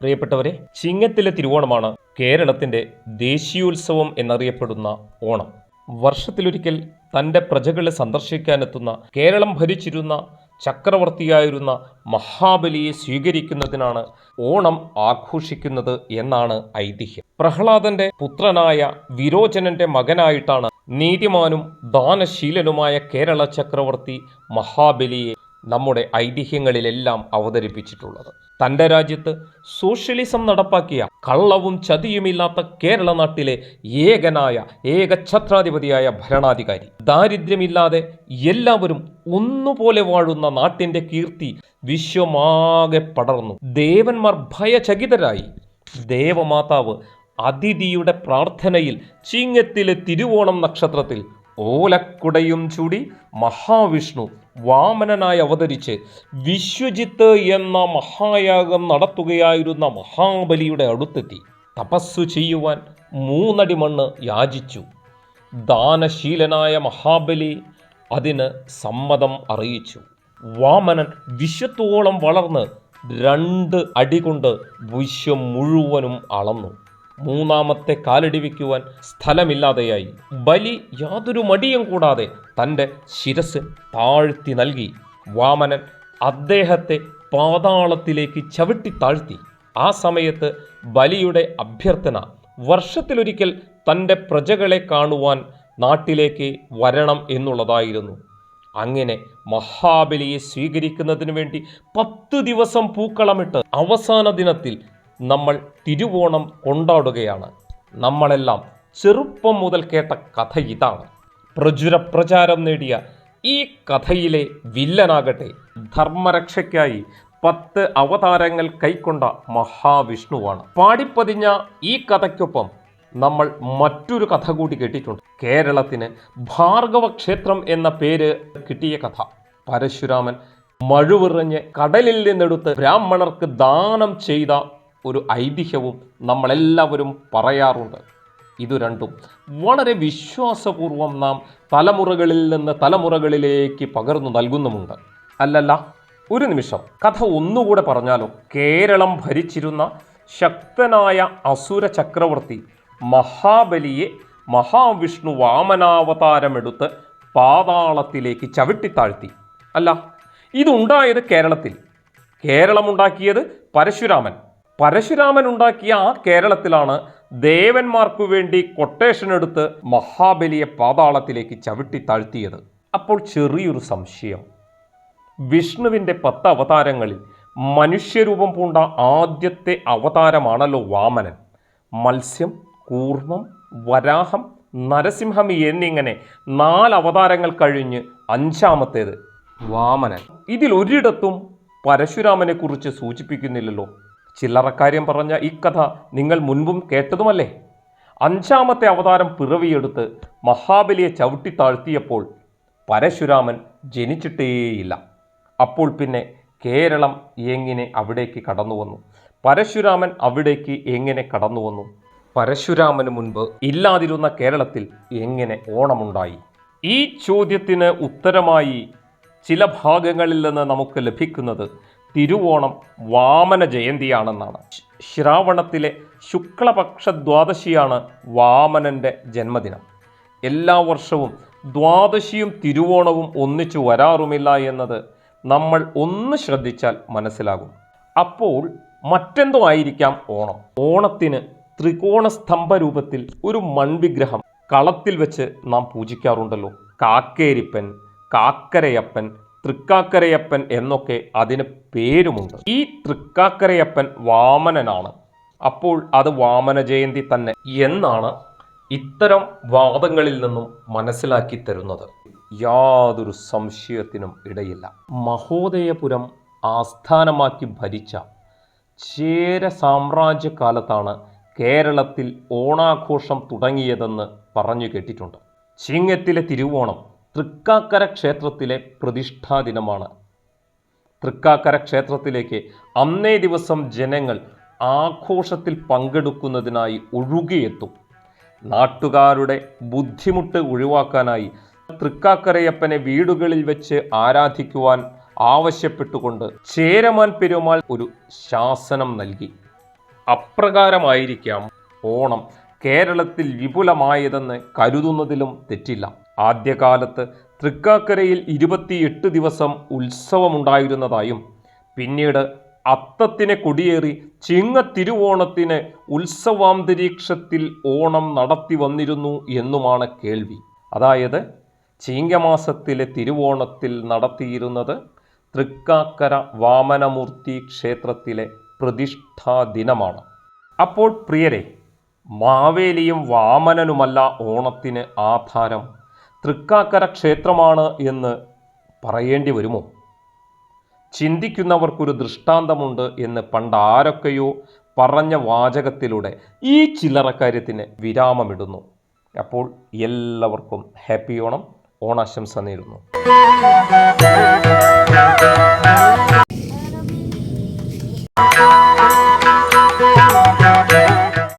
പ്രിയപ്പെട്ടവരെ ചിങ്ങത്തിലെ തിരുവോണമാണ് കേരളത്തിന്റെ ദേശീയോത്സവം എന്നറിയപ്പെടുന്ന ഓണം. വർഷത്തിലൊരിക്കൽ തന്റെ പ്രജകളെ സന്ദർശിക്കാനെത്തുന്ന കേരളം ഭരിച്ചിരുന്ന ചക്രവർത്തിയായിരുന്ന മഹാബലിയെ സ്വീകരിക്കുന്നതിനാണ് ഓണം ആഘോഷിക്കുന്നത് എന്നാണ് ഐതിഹ്യം. പ്രഹ്ലാദന്റെ പുത്രനായ വിരോചനന്റെ മകനായിട്ടാണ് നീതിമാനും ദാനശീലനുമായ കേരള ചക്രവർത്തി മഹാബലിയെ നമ്മുടെ ഐതിഹ്യങ്ങളിലെല്ലാം അവതരിപ്പിച്ചിട്ടുള്ളത്. തന്റെ രാജ്യത്ത് സോഷ്യലിസം നടപ്പാക്കിയ കള്ളവും ചതിയുമില്ലാത്ത കേരള നാട്ടിലെ ഏകനായ ഏകഛത്രാധിപതിയായ ഭരണാധികാരി. ദാരിദ്ര്യമില്ലാതെ എല്ലാവരും ഒന്നുപോലെ വാഴുന്ന നാട്ടിന്റെ കീർത്തി വിശ്വമാകെ പടർന്നു. ദേവന്മാർ ഭയചകിതരായി. ദേവമാതാവ് അതിഥിയുടെ പ്രാർത്ഥനയിൽ ചിങ്ങത്തിലെ തിരുവോണം നക്ഷത്രത്തിൽ ഓലക്കുടയും ചൂടി മഹാവിഷ്ണു വാമനനായി അവതരിച്ച് വിശ്വജിത്ത് എന്ന മഹായാഗം നടത്തുകയായിരുന്ന മഹാബലിയുടെ അടുത്തെത്തി. തപസ്സു ചെയ്യുവാൻ മൂന്നടി മണ്ണ് യാചിച്ചു. ദാനശീലനായ മഹാബലി അതിന് സമ്മതം അറിയിച്ചു. വാമനൻ വിശ്വത്തോളം വളർന്ന് രണ്ട് അടി കൊണ്ട് വിശ്വം മുഴുവനും അളന്നു. മൂന്നാമത്തെ കാലടി വയ്ക്കുവാൻ സ്ഥലമില്ലാതെയായി. ബലി യാതൊരു മടിയും കൂടാതെ തന്റെ ശിരസ് താഴ്ത്തി നൽകി. വാമനൻ അദ്ദേഹത്തെ പാതാളത്തിലേക്ക് ചവിട്ടി താഴ്ത്തി. ആ സമയത്ത് ബലിയുടെ അഭ്യർത്ഥന വർഷത്തിലൊരിക്കൽ തന്റെ പ്രജകളെ കാണുവാൻ നാട്ടിലേക്ക് വരണം എന്നുള്ളതായിരുന്നു. അങ്ങനെ മഹാബലിയെ സ്വീകരിക്കുന്നതിന് വേണ്ടി പത്ത് ദിവസം പൂക്കളമിട്ട് അവസാന ദിനത്തിൽ നമ്മൾ തിരുവോണം കൊണ്ടാടുകയാണ്. നമ്മളെല്ലാം ചെറുപ്പം മുതൽ കേട്ട കഥ ഇതാണ്. പ്രചുര പ്രചാരം നേടിയ ഈ കഥയിലെ വില്ലനാകട്ടെ ധർമ്മരക്ഷയ്ക്കായി പത്ത് അവതാരങ്ങൾ കൈക്കൊണ്ട മഹാവിഷ്ണുവാണ്. പാടിപ്പതിഞ്ഞ ഈ കഥയ്ക്കൊപ്പം നമ്മൾ മറ്റൊരു കഥ കൂടി കേട്ടിട്ടുണ്ട്. കേരളത്തിന് ഭാർഗവ ക്ഷേത്രം എന്ന പേര് കിട്ടിയ കഥ. പരശുരാമൻ മഴുവിറഞ്ഞ് കടലിൽ നിന്നെടുത്ത് ബ്രാഹ്മണർക്ക് ദാനം ചെയ്ത ഒരു ഐതിഹ്യവും നമ്മളെല്ലാവരും പറയാറുണ്ട്. ഇതു രണ്ടും. വളരെ വിശ്വാസപൂർവം നാം തലമുറകളിൽ നിന്ന് തലമുറകളിലേക്ക് പകർന്നു നൽകുന്നുമുണ്ട്. അല്ലല്ല ഒരു നിമിഷം. കഥ ഒന്നുകൂടെ പറഞ്ഞാലോ കേരളം ഭരിച്ചിരുന്ന ശക്തനായ അസുര ചക്രവർത്തി മഹാബലിയെ മഹാവിഷ്ണു വാമനാവതാരമെടുത്ത് പാതാളത്തിലേക്ക് ചവിട്ടിത്താഴ്ത്തി. അല്ല ഇതുണ്ടായത് കേരളത്തിൽ. കേരളമുണ്ടാക്കിയത് പരശുരാമൻ. പരശുരാമൻ ഉണ്ടാക്കിയ ആ കേരളത്തിലാണ് ദേവന്മാർക്കു വേണ്ടി കൊട്ടേഷൻ എടുത്ത് മഹാബലിയെ പാതാളത്തിലേക്ക് ചവിട്ടി താഴ്ത്തിയത്. അപ്പോൾ ചെറിയൊരു സംശയം. വിഷ്ണുവിന്റെ പത്ത് അവതാരങ്ങളിൽ മനുഷ്യരൂപം പൂണ്ട ആദ്യത്തെ അവതാരമാണല്ലോ വാമനൻ. മത്സ്യം കൂർമ്മം വരാഹം നരസിംഹം എന്നിങ്ങനെ നാല് അവതാരങ്ങൾ കഴിഞ്ഞ് അഞ്ചാമത്തേത് വാമനൻ. ഇതിൽ ഒരിടത്തും പരശുരാമനെക്കുറിച്ച് സൂചിപ്പിക്കുന്നില്ലല്ലോ. ചില്ലറക്കാര്യം പറഞ്ഞ ഈ കഥ നിങ്ങൾ മുൻപും കേട്ടതുമല്ലേ? അഞ്ചാമത്തെ അവതാരം പിറവിയെടുത്ത് മഹാബലിയെ ചവിട്ടി താഴ്ത്തിയപ്പോൾ പരശുരാമൻ ജനിച്ചിട്ടേയില്ല. അപ്പോൾ പിന്നെ കേരളം എങ്ങനെ അവിടേക്ക് കടന്നു വന്നു? പരശുരാമൻ അവിടേക്ക് എങ്ങനെ കടന്നു വന്നു? പരശുരാമന് മുൻപ് ഇല്ലാതിരുന്ന കേരളത്തിൽ എങ്ങനെ ഓണമുണ്ടായി? ഈ ചോദ്യത്തിന് ഉത്തരമായി ചില ഭാഗങ്ങളിൽ നിന്ന് നമുക്ക് ലഭിക്കുന്നത് തിരുവോണം വാമന ജയന്തിയാണെന്നാണ്. ശ്രാവണത്തിലെ ശുക്ലപക്ഷ ദ്വാദശിയാണ് വാമനന്റെ ജന്മദിനം. എല്ലാ വർഷവും ദ്വാദശിയും തിരുവോണവും ഒന്നിച്ചു വരാറുമില്ല എന്നത് നമ്മൾ ഒന്ന് ശ്രദ്ധിച്ചാൽ മനസ്സിലാകും. അപ്പോൾ മറ്റെന്തോ ആയിരിക്കാം ഓണം. ഓണത്തിന് ത്രികോണ സ്തംഭ രൂപത്തിൽ ഒരു മൺവിഗ്രഹം കളത്തിൽ വെച്ച് നാം പൂജിക്കാറുണ്ടല്ലോ. കാക്കേരിപ്പൻ കാക്കരയപ്പൻ തൃക്കാക്കരയപ്പൻ എന്നൊക്കെ അതിന് പേരുമുണ്ട്. ഈ തൃക്കാക്കരയപ്പൻ വാമനനാണ്. അപ്പോൾ അത് വാമന ജയന്തി തന്നെ എന്നാണ് ഇത്തരം വാദങ്ങളിൽ നിന്നും മനസ്സിലാക്കി തരുന്നത്. യാതൊരു സംശയത്തിനും ഇടയില്ല. മഹോദയപുരം ആസ്ഥാനമാക്കി ഭരിച്ച ചേര സാമ്രാജ്യകാലത്താണ് കേരളത്തിൽ ഓണാഘോഷം തുടങ്ങിയതെന്ന് പറഞ്ഞു കേട്ടിട്ടുണ്ട്. ചിങ്ങത്തിലെ തിരുവോണം തൃക്കാക്കര ക്ഷേത്രത്തിലെ പ്രതിഷ്ഠാ ദിനമാണ്. തൃക്കാക്കര ക്ഷേത്രത്തിലേക്ക് അന്നേ ദിവസം ജനങ്ങൾ ആഘോഷത്തിൽ പങ്കെടുക്കുന്നതിനായി ഒഴുകിയെത്തും. നാട്ടുകാരുടെ ബുദ്ധിമുട്ട് ഒഴിവാക്കാനായി തൃക്കാക്കരയപ്പനെ വീടുകളിൽ വെച്ച് ആരാധിക്കുവാൻ ആവശ്യപ്പെട്ടുകൊണ്ട് ചേരമാൻ പെരുമാൾ ഒരു ശാസനം നൽകി. അപ്രകാരമായിരിക്കാം ഓണം. കേരളത്തിൽ വിപുലമായതെന്ന് കരുതുന്നതിലും തെറ്റില്ല. ആദ്യകാലത്ത് തൃക്കാക്കരയിൽ ഇരുപത്തിയെട്ട് ദിവസം ഉത്സവമുണ്ടായിരുന്നതായും പിന്നീട് അത്തത്തിനെ കൊടിയേറി ചിങ്ങ തിരുവോണത്തിന് ഉത്സവാന്തരീക്ഷത്തിൽ ഓണം നടത്തി വന്നിരുന്നു എന്നുമാണ് കേൾവി. അതായത് ചിങ്ങമാസത്തിലെ തിരുവോണത്തിൽ നടത്തിയിരുന്നത് തൃക്കാക്കര വാമനമൂർത്തി ക്ഷേത്രത്തിലെ പ്രതിഷ്ഠാ ദിനമാണ്. അപ്പോൾ പ്രിയരെ മാവേലിയും വാമനനുമല്ല ഓണത്തിന് ആധാരം തൃക്കാക്കര ക്ഷേത്രമാണ് എന്ന് പറയേണ്ടി വരുമോ? ചിന്തിക്കുന്നവർക്കൊരു ദൃഷ്ടാന്തമുണ്ട് എന്ന് പണ്ട് ആരൊക്കെയോ പറഞ്ഞ വാചകത്തിലൂടെ ഈ ചില്ലറക്കാര്യത്തിന് വിരാമമിടുന്നു. അപ്പോൾ എല്ലാവർക്കും ഹാപ്പി ഓണം ഓണാശംസ നേരുന്നു.